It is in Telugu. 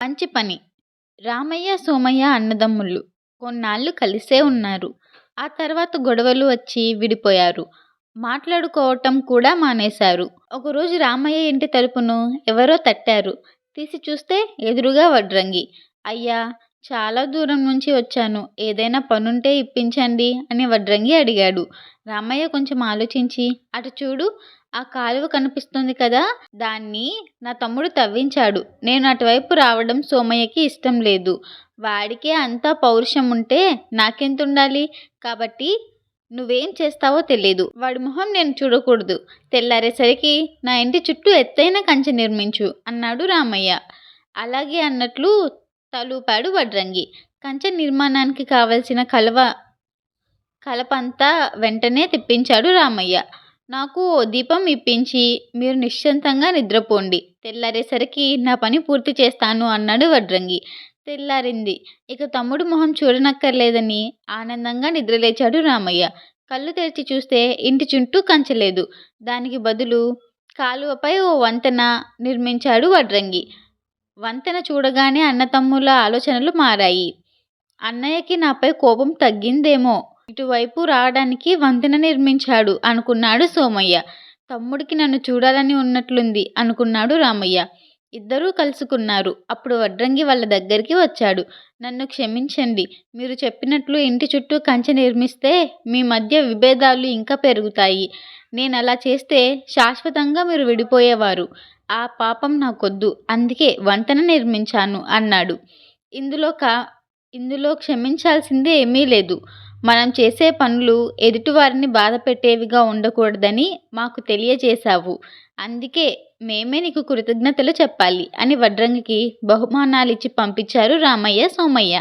మంచి పని. రామయ్య సోమయ్య అన్నదమ్ముళ్ళు కొన్నాళ్ళు కలిసే ఉన్నారు. ఆ తర్వాత గొడవలు వచ్చి విడిపోయారు. మాట్లాడుకోవటం కూడా మానేశారు. ఒకరోజు రామయ్య ఇంటి తలుపును ఎవరో తట్టారు. తీసి చూస్తే ఎదురుగా వడ్రంగి అయ్యా చాలా దూరం నుంచి వచ్చాను. ఏదైనా పనుంటే ఇప్పించండి అని వడ్రంగి అడిగాడు. రామయ్య కొంచెం ఆలోచించి అటు చూడు ఆ కాలువ కనిపిస్తుంది కదా దాన్ని నా తమ్ముడు తవ్వించాడు. నేను అటువైపు రావడం సోమయ్యకి ఇష్టం లేదు. వాడికే అంతా పౌరుషం ఉంటే నాకెంత ఉండాలి కాబట్టి నువ్వేం చేస్తావో తెలియదు వాడి మొహం నేను చూడకూడదు. తెల్లారేసరికి నా ఇంటి చుట్టూ ఎత్తైన కంచె నిర్మించు అన్నాడు రామయ్య. అలాగే అన్నట్లు తలూపాడు వడ్రంగి. కంచె నిర్మాణానికి కావలసిన కలవ కలపంతా వెంటనే తెప్పించాడు రామయ్య. నాకు ఓ దీపం ఇప్పించి మీరు నిశ్చింతంగా నిద్రపోండి. తెల్లారేసరికి నా పని పూర్తి చేస్తాను అన్నాడు వడ్రంగి. తెల్లారింది. ఇక తమ్ముడు మొహం చూడనక్కర్లేదని ఆనందంగా నిద్రలేచాడు రామయ్య. కళ్ళు తెరిచి చూస్తే ఇంటి చుట్టూ కంచలేదు దానికి బదులు కాలువపై ఓ వంతెన నిర్మించాడు వడ్రంగి. వంతెన చూడగానే అన్నతమ్ముల ఆలోచనలు మారాయి. అన్నయ్యకి నాపై కోపం తగ్గిందేమో. ఇటువైపు రావడానికి వంతెన నిర్మించాడు అనుకున్నాడు సోమయ్య. తమ్ముడికి నన్ను చూడాలని ఉన్నట్లుంది అనుకున్నాడు రామయ్య. ఇద్దరూ కలుసుకున్నారు. అప్పుడు వడ్రంగి వాళ్ళ దగ్గరికి వచ్చాడు. నన్ను క్షమించండి. మీరు చెప్పినట్లు ఇంటి చుట్టూ కంచె నిర్మిస్తే మీ మధ్య విభేదాలు ఇంకా పెరుగుతాయి. నేను అలా చేస్తే శాశ్వతంగా మీరు విడిపోయేవారు. ఆ పాపం నాకొద్దు. అందుకే వంతెన నిర్మించాను అన్నాడు. ఇందులో కా ఇందులో క్షమించాల్సిందే ఏమీ లేదు. మనం చేసే పనులు ఎదుటివారిని బాధ పెట్టేవిగా ఉండకూడదని మాకు తెలియజేశావు. అందుకే మేమే నీకు కృతజ్ఞతలు చెప్పాలి అని వడ్రంగికి బహుమానాలిచ్చి పంపించారు రామయ్య సోమయ్య.